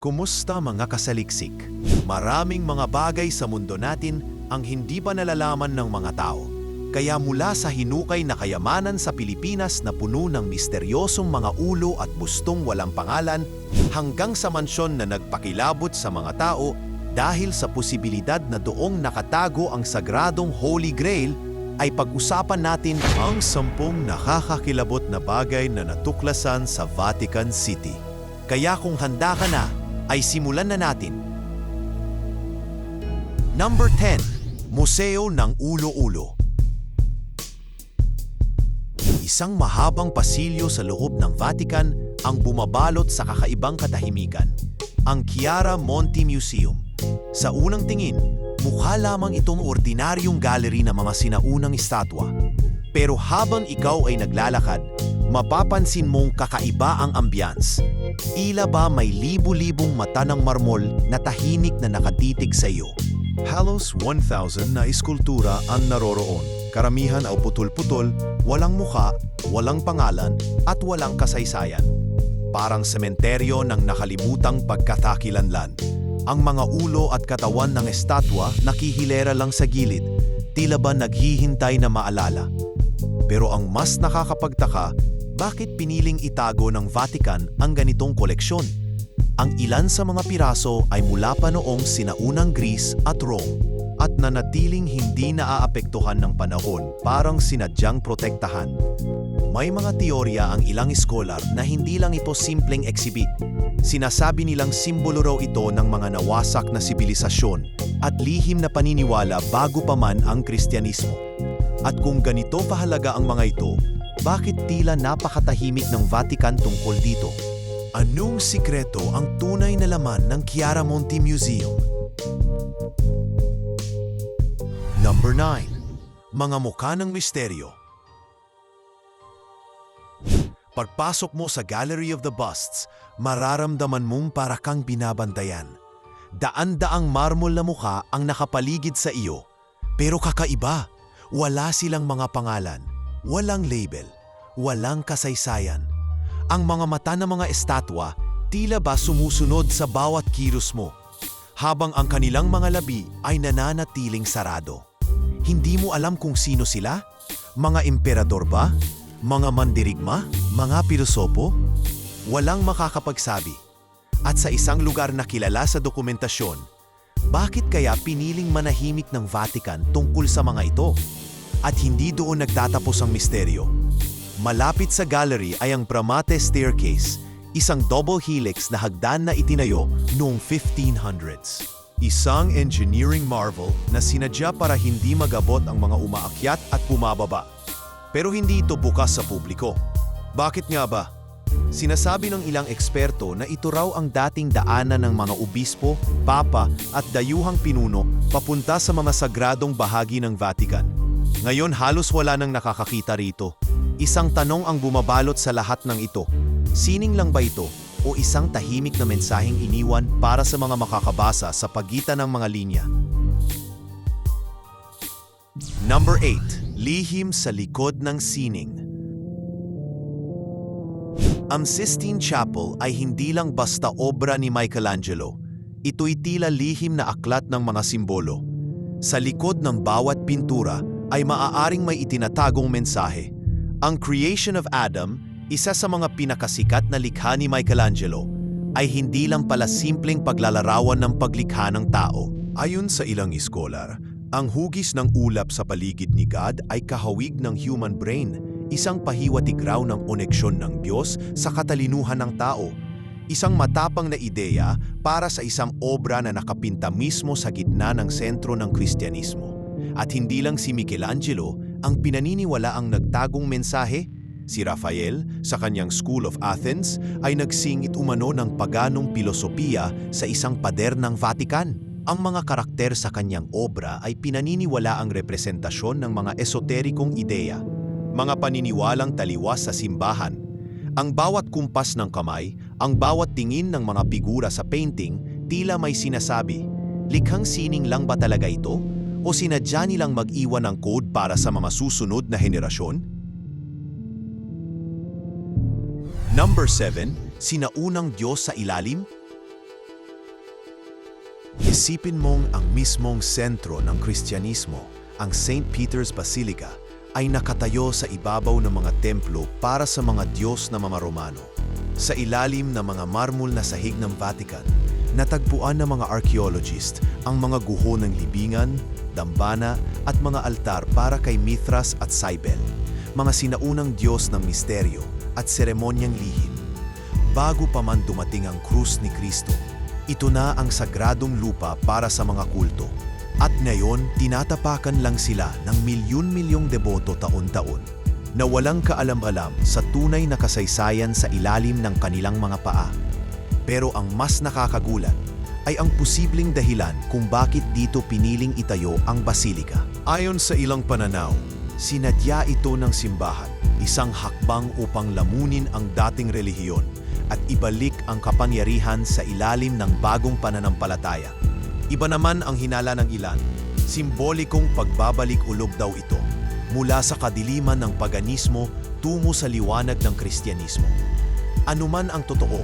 Kumusta mga kasaliksik? Maraming mga bagay sa mundo natin ang hindi pa nalalaman ng mga tao. Kaya mula sa hinukay na kayamanan sa Pilipinas na puno ng misteryosong mga ulo at bustong walang pangalan hanggang sa mansyon na nagpakilabot sa mga tao dahil sa posibilidad na doong nakatago ang sagradong Holy Grail ay pag-usapan natin ang sampung nakakakilabot na bagay na natuklasan sa Vatican City. Kaya kung handa ka na, ay simulan na natin. Number 10. Museo ng Ulo-Ulo Isang mahabang pasilyo sa loob ng Vatican ang bumabalot sa kakaibang katahimikan, ang Chiara Monti Museum. Sa unang tingin, mukha lamang itong ordinaryong gallery ng mga sinaunang estatwa. Pero habang ikaw ay naglalakad, mapapansin mong kakaiba ang ambiance. Tila ba may libu-libong mata ng marmol na tahimik na nakatitig sa iyo. Halos 1,000 na eskultura ang naroroon. Karamihan ay putol-putol, walang muka, walang pangalan, at walang kasaysayan. Parang sementeryo ng nakalimutang pagkatakilanlan. Ang mga ulo at katawan ng estatwa nakihilera lang sa gilid, tila ba naghihintay na maalala. Pero ang mas nakakapagtaka, bakit piniling itago ng Vatican ang ganitong koleksyon? Ang ilan sa mga piraso ay mula pa noong sinaunang Greece at Rome at nanatiling hindi naaapektuhan ng panahon parang sinadyang protektahan. May mga teorya ang ilang scholar na hindi lang ito simpleng exhibit. Sinasabi nilang simbolo raw ito ng mga nawasak na sibilisasyon at lihim na paniniwala bago pa man ang Kristyanismo. At kung ganito kahalaga ang mga ito, bakit tila napakatahimik ng Vatican tungkol dito? Anong sikreto ang tunay na laman ng Chiara Monti Museum? Number 9. Mga mukha ng misteryo. Pagpasok mo sa Gallery of the Busts, mararamdaman mong para kang binabantayan. Daan-daang marmol na mukha ang nakapaligid sa iyo. Pero kakaiba, wala silang mga pangalan, walang label, walang kasaysayan. Ang mga mata ng mga estatwa tila ba sumusunod sa bawat kilos mo, habang ang kanilang mga labi ay nananatiling sarado. Hindi mo alam kung sino sila? Mga emperador ba? Mga mandirigma? Mga pilosopo? Walang makakapagsabi. At sa isang lugar na kilala sa dokumentasyon, bakit kaya piniling manahimik ng Vatican tungkol sa mga ito? At hindi doon nagtatapos ang misteryo. Malapit sa gallery ay ang Bramate Staircase, isang double helix na hagdan na itinayo noong 1500s. Isang engineering marvel na sinadya para hindi magabot ang mga umaakyat at bumababa. Pero hindi ito bukas sa publiko. Bakit nga ba? Sinasabi ng ilang eksperto na ito raw ang dating daanan ng mga obispo, papa at dayuhang pinuno papunta sa mga sagradong bahagi ng Vatican. Ngayon halos wala nang nakakakita rito. Isang tanong ang bumabalot sa lahat ng ito. Sining lang ba ito o isang tahimik na mensaheng iniwan para sa mga makakabasa sa pagitan ng mga linya? Number 8. Lihim sa likod ng sining. Ang Sistine Chapel ay hindi lang basta obra ni Michelangelo. Ito'y tila lihim na aklat ng mga simbolo. Sa likod ng bawat pintura ay maaaring may itinatagong mensahe. Ang Creation of Adam, isa sa mga pinakasikat na likha ni Michelangelo, ay hindi lang pala simpleng paglalarawan ng paglikha ng tao. Ayon sa ilang iskolar, ang hugis ng ulap sa paligid ni God ay kahawig ng human brain, isang pahiwatig raw ng koneksyon ng Diyos sa katalinuhan ng tao. Isang matapang na ideya para sa isang obra na nakapinta mismo sa gitna ng sentro ng Kristyanismo. At hindi lang si Michelangelo ang pinaniniwala ang nagtagong mensahe, si Raphael sa kanyang School of Athens ay nagsingit umano ng paganong pilosopiya sa isang pader ng Vatican. Ang mga karakter sa kanyang obra ay pinaniniwala ang representasyon ng mga esoterikong ideya, mga paniniwalang taliwas sa simbahan. Ang bawat kumpas ng kamay, ang bawat tingin ng mga figura sa painting, tila may sinasabi, likhang sining lang ba talaga ito? O sinadya nilang mag-iwan ng code para sa mga susunod na henerasyon? Number 7, Sinaunang Diyos sa Ilalim? Isipin mong ang mismong sentro ng Kristyanismo, ang St. Peter's Basilica, ay nakatayo sa ibabaw ng mga templo para sa mga Diyos na mamaromano. Sa ilalim ng mga marmol na sahig ng Vatican, natagpuan ng mga archaeologist ang mga guho ng libingan, dambana at mga altar para kay Mithras at Cybele, mga sinaunang Diyos ng misteryo at seremonyang lihim. Bago pa man dumating ang krus ni Kristo, ito na ang sagradong lupa para sa mga kulto. At ngayon, tinatapakan lang sila ng milyon-milyong deboto taon-taon na walang kaalam-alam sa tunay na kasaysayan sa ilalim ng kanilang mga paa. Pero ang mas nakakagulat ay ang posibleng dahilan kung bakit dito piniling itayo ang basilika. Ayon sa ilang pananaw, sinadya ito ng simbahan, isang hakbang upang lamunin ang dating relihiyon at ibalik ang kapangyarihan sa ilalim ng bagong pananampalataya. Iba naman ang hinala ng ilan, simbolikong pagbabalik ulob daw ito mula sa kadiliman ng paganismo tungo sa liwanag ng Kristyanismo. Anuman ang totoo,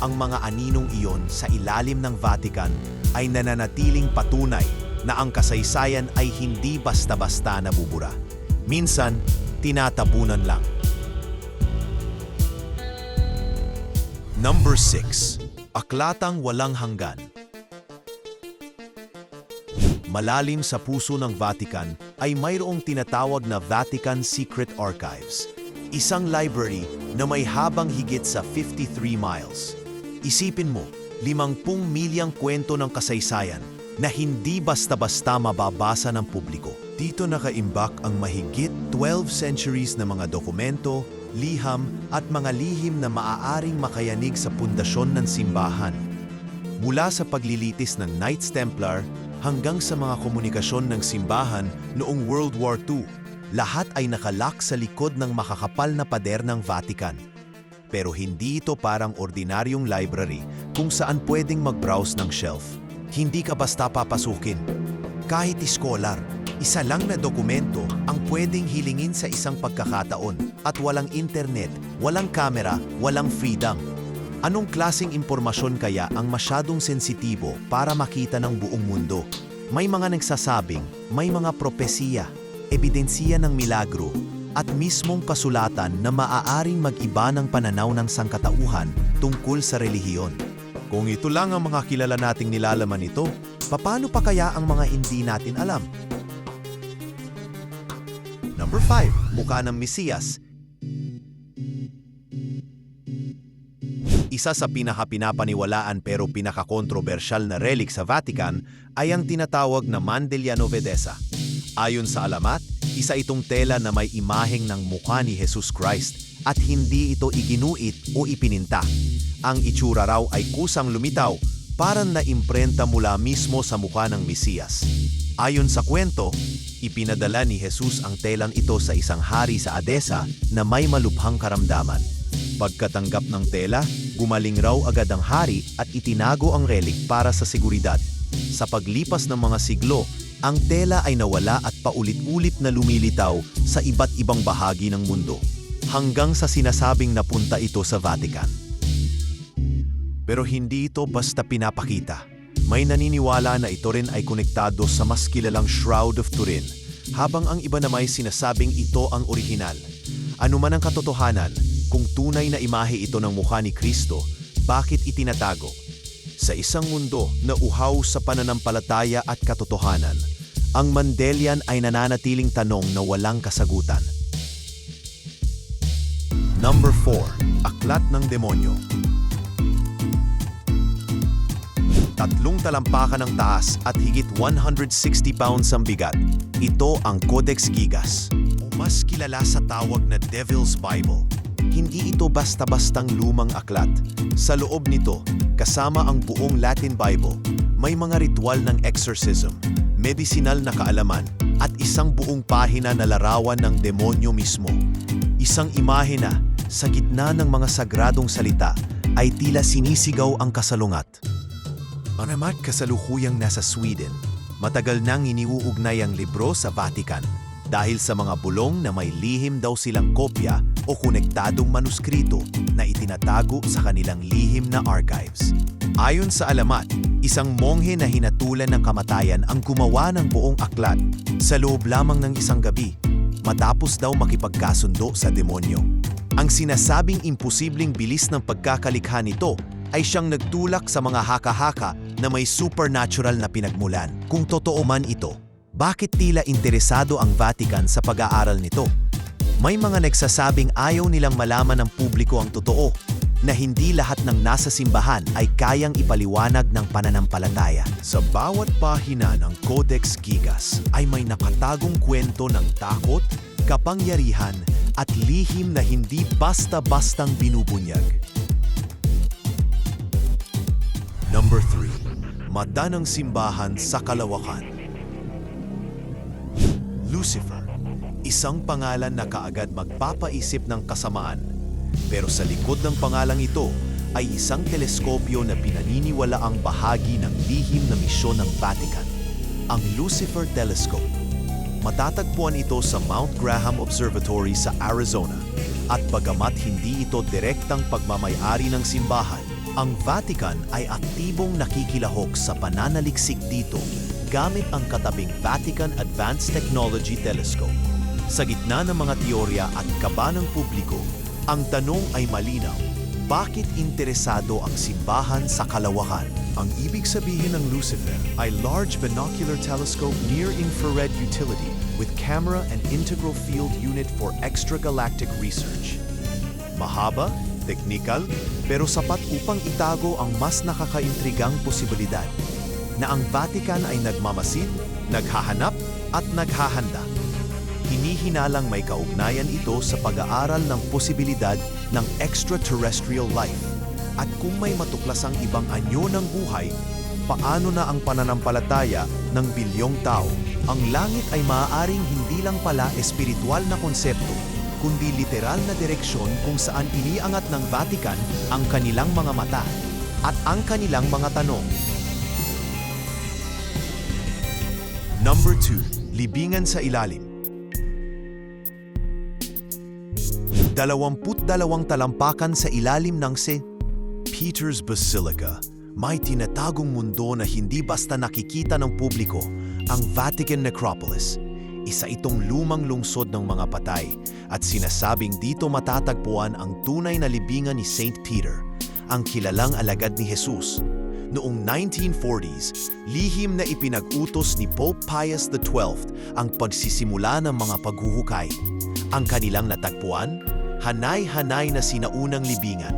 ang mga aninong iyon sa ilalim ng Vatican ay nananatiling patunay na ang kasaysayan ay hindi basta-basta nabubura. Minsan, tinatabunan lang. Number 6. Aklatang walang hanggan. Malalim sa puso ng Vatican ay mayroong tinatawag na Vatican Secret Archives, isang library na may habang higit sa 53 miles. Isipin mo, 50 milyang kwento ng kasaysayan na hindi basta-basta mababasa ng publiko. Dito nakaimbak ang mahigit 12 centuries na mga dokumento, liham at mga lihim na maaaring makayanig sa pundasyon ng simbahan. Mula sa paglilitis ng Knights Templar hanggang sa mga komunikasyon ng simbahan noong World War II, lahat ay nakalak sa likod ng makakapal na pader ng Vatican. Pero hindi ito parang ordinaryong library kung saan pwedeng mag-browse ng shelf. Hindi ka basta papasukin. Kahit iskolar, isa lang na dokumento ang pwedeng hilingin sa isang pagkakataon at walang internet, walang kamera, walang freedom. Anong klasing impormasyon kaya ang masyadong sensitibo para makita ng buong mundo? May mga nagsasabing, may mga propesiya, ebidensiya ng milagro, at mismong kasulatan na maaaring mag-iba ng pananaw ng sangkatauhan tungkol sa relihiyon. Kung ito lang ang mga kilala nating nilalaman ito, paano pa kaya ang mga hindi natin alam? Number 5. Mukha ng Mesiyas Isa sa pinaka-pinapaniwalaan pero pinaka-kontrobersyal na relic sa Vatican ay ang tinatawag na Mandelia Novedesa. Ayon sa alamat, isa itong tela na may imaheng ng mukha ni Jesus Christ at hindi ito iginuit o ipininta. Ang itsura raw ay kusang lumitaw, parang na-imprenta mula mismo sa mukha ng Mesiyas. Ayon sa kwento, ipinadala ni Jesus ang telang ito sa isang hari sa Adesa na may malubhang karamdaman. Pagkatanggap ng tela, gumaling raw agad ang hari at itinago ang relic para sa seguridad. Sa paglipas ng mga siglo, ang tela ay nawala at paulit-ulit na lumilitaw sa iba't ibang bahagi ng mundo, hanggang sa sinasabing napunta ito sa Vatican. Pero hindi ito basta pinapakita. May naniniwala na ito rin ay konektado sa mas kilalang Shroud of Turin, habang ang iba naman ay sinasabing ito ang orihinal. Ano man ang katotohanan, kung tunay na imahe ito ng mukha ni Kristo, bakit itinatago? Sa isang mundo na uhaw sa pananampalataya at katotohanan, ang Mandelian ay nananatiling tanong na walang kasagutan. Number 4. Aklat ng Demonyo Tatlong talampakan ng taas at higit 160 pounds ang bigat. Ito ang Codex Gigas, o mas kilala sa tawag na Devil's Bible. Hindi ito basta-bastang lumang aklat. Sa loob nito, kasama ang buong Latin Bible, may mga ritual ng exorcism, medisinal na kaalaman, at isang buong pahina na larawan ng demonyo mismo. Isang imahe na, sa gitna ng mga sagradong salita, ay tila sinisigaw ang kasalungat. Ang amat kasalukuyang nasa Sweden, matagal nang iniuugnay ang libro sa Vatican dahil sa mga bulong na may lihim daw silang kopya o konektadong manuskrito na itinatago sa kanilang lihim na archives. Ayon sa alamat, Isang monghe na hinatulan ng kamatayan ang gumawa ng buong aklat sa loob lamang ng isang gabi matapos daw makipagkasundo sa demonyo. Ang sinasabing imposibleng bilis ng pagkakalikha nito ay siyang nagtulak sa mga haka-haka na may supernatural na pinagmulan. Kung totoo man ito, bakit tila interesado ang Vatican sa pag-aaral nito? May mga nagsasabing ayaw nilang malaman ng publiko ang totoo, na hindi lahat ng nasa simbahan ay kayang ipaliwanag ng pananampalataya. Sa bawat pahina ng Codex Gigas ay may nakatagong kwento ng takot, kapangyarihan, at lihim na hindi basta-bastang binubunyag. Number 3. Mata ng simbahan sa kalawakan. Lucifer, isang pangalan na kaagad magpapaisip ng kasamaan. Pero sa likod ng pangalang ito ay isang teleskopyo na pinaniniwala ang bahagi ng lihim na misyon ng Vatican, ang Lucifer Telescope. Matatagpuan ito sa Mount Graham Observatory sa Arizona at bagamat hindi ito direktang pagmamayari ng simbahan, ang Vatican ay aktibong nakikilahok sa pananaliksik dito gamit ang katabing Vatican Advanced Technology Telescope. Sa gitna ng mga teorya at kaba ng publiko, ang tanong ay malinaw, bakit interesado ang simbahan sa kalawakan? Ang ibig sabihin ng Lucifer ay Large Binocular Telescope Near Infrared Utility with Camera and Integral Field Unit for Extragalactic Research. Mahaba, teknikal, pero sapat upang itago ang mas nakakaintrigang posibilidad na ang Vatican ay nagmamasid, naghahanap at naghahanda. Hinihinalang may kaugnayan ito sa pag-aaral ng posibilidad ng extraterrestrial life. At kung may matuklasang ibang anyo ng buhay, paano na ang pananampalataya ng bilyong tao? Ang langit ay maaaring hindi lang pala espiritual na konsepto, kundi literal na direksyon kung saan iniangat ng Vatican ang kanilang mga mata at ang kanilang mga tanong. Number 2. Libingan sa ilalim. Dalawamput dalawang talampakan sa ilalim ng St. Peter's Basilica. May tinatagong mundo na hindi basta nakikita ng publiko, ang Vatican Necropolis. Isa itong lumang lungsod ng mga patay at sinasabing dito matatagpuan ang tunay na libingan ni St. Peter, ang kilalang alagad ni Jesus. Noong 1940s, lihim na ipinag-utos ni Pope Pius XII ang pagsisimula ng mga paghuhukay. Ang kanilang natagpuan, hanay-hanay na sinaunang libingan,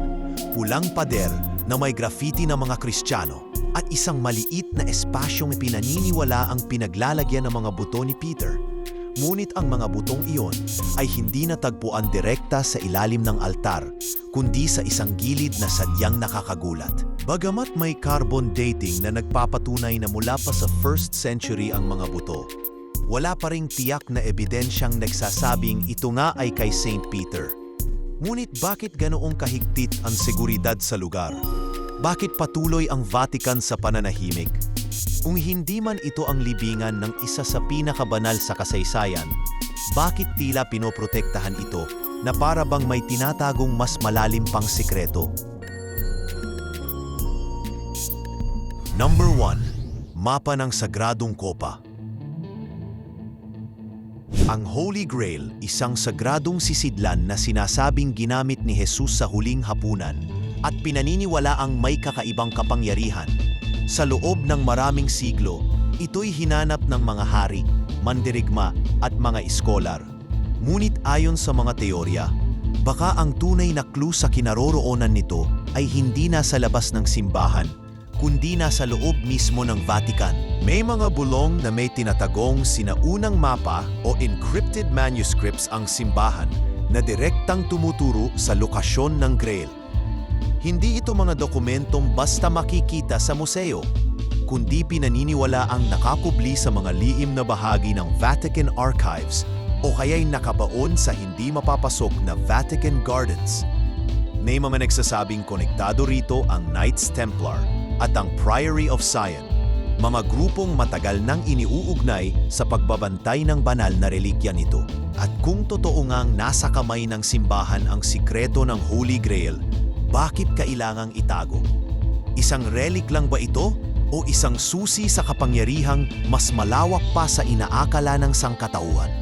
pulang pader na may graffiti ng mga Kristiyano at isang maliit na espasyong pinaniniwala ang pinaglalagyan ng mga buto ni Peter. Ngunit ang mga butong iyon ay hindi natagpuan direkta sa ilalim ng altar, kundi sa isang gilid na sadyang nakakagulat. Bagamat may carbon dating na nagpapatunay na mula pa sa 1st century ang mga buto, wala pa ring tiyak na ebidensyang nagsasabing ito nga ay kay St. Peter. Ngunit bakit ganoong kahigpit ang seguridad sa lugar? Bakit patuloy ang Vatican sa pananahimik? Kung hindi man ito ang libingan ng isa sa pinakabanal sa kasaysayan, bakit tila pinoprotektahan ito na para bang may tinatagong mas malalim pang sikreto? Number 1. Mapa ng Sagradong Kopa Ang Holy Grail, isang sagradong sisidlan na sinasabing ginamit ni Jesus sa huling hapunan at pinaniniwala ang may kakaibang kapangyarihan. Sa loob ng maraming siglo, ito'y hinanap ng mga hari, mandirigma at mga iskolar. Ngunit ayon sa mga teorya, baka ang tunay na clue sa kinaroroonan nito ay hindi nasa labas ng simbahan, kundi nasa loob mismo ng Vatican. May mga bulong na may tinatagong sinaunang mapa o encrypted manuscripts ang simbahan na direktang tumuturo sa lokasyon ng Grail. Hindi ito mga dokumentong basta makikita sa museo, kundi pinaniniwala ang nakakubli sa mga liim na bahagi ng Vatican Archives o kaya'y nakabaon sa hindi mapapasok na Vatican Gardens. May mga nagsasabing konektado rito ang Knights Templar at ang Priory of Sion, mga grupong matagal nang iniuugnay sa pagbabantay ng banal na relikya nito. At kung totoo ngang nasa kamay ng simbahan ang sikreto ng Holy Grail, bakit kailangang itago? Isang relic lang ba ito o isang susi sa kapangyarihang mas malawak pa sa inaakala ng sangkatauhan.